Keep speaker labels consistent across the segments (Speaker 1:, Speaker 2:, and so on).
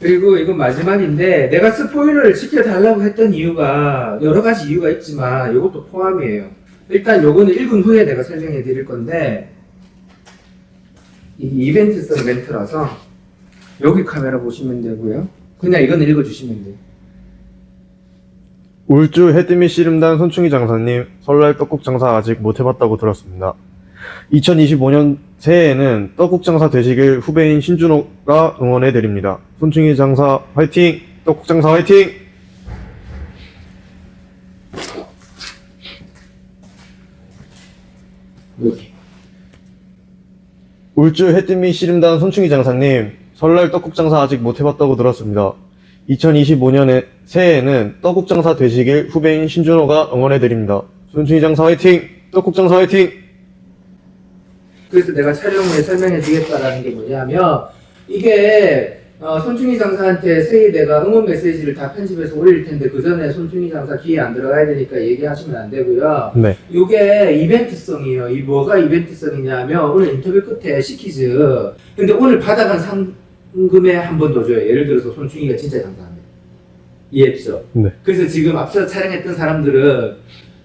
Speaker 1: 그리고 이건 마지막인데 내가 스포일러를 지켜달라고 했던 이유가 여러 가지 이유가 있지만 이것도 포함이에요. 일단 요거는 읽은 후에 내가 설명해 드릴 건데 이 이벤트성 멘트라서 여기 카메라 보시면 되고요. 그냥 이건 읽어주시면 돼요.
Speaker 2: 울주 해뜨미 씨름단 손충희 장사님 설날 떡국 장사 아직 못 해봤다고 들었습니다. 2025년 새해에는 떡국 장사 되시길 후배인 신준호가 응원해 드립니다. 손충희 장사 화이팅! 떡국 장사 화이팅! 울주 해뜨미 씨름단 손충희 장사님 설날 떡국 장사 아직 못 해봤다고 들었습니다. 2025년에 새해에는 떡국 장사 되시길 후배인 신준호가 응원해 드립니다. 손충희 장사 화이팅! 떡국 장사 화이팅!
Speaker 1: 그래서 내가 촬영 후에 설명해 주겠다라는 게 뭐냐면 이게 어, 손충희 장사한테 새해 내가 응원 메시지를 다 편집해서 올릴 텐데 그 전에 손충희 장사 귀에 안 들어가야 되니까 얘기하시면 안 되고요.
Speaker 2: 네.
Speaker 1: 이게 이벤트성이에요. 이 뭐가 이벤트성이냐면 오늘 인터뷰 끝에 시키즈. 근데 오늘 받아간 상금에 한 번 더 줘요. 예를 들어서 손충이가 진짜 장사합니다. 이해했죠?
Speaker 2: 네.
Speaker 1: 그래서 지금 앞서 촬영했던 사람들은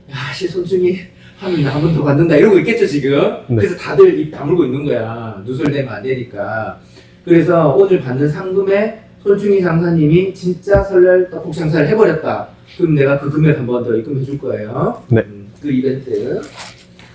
Speaker 1: 야씨 손충이 하면 한번 더 받는다 이러고 있겠죠 지금.
Speaker 2: 네.
Speaker 1: 그래서 다들 입 다물고 있는 거야. 누설되면 안 되니까. 그래서 오늘 받는 상금에 손충희 장사님이 진짜 설날 떡국 장사를 해버렸다. 그럼 내가 그 금액 한 번 더 입금해 줄 거예요.
Speaker 2: 네.
Speaker 1: 음, 그 이벤트.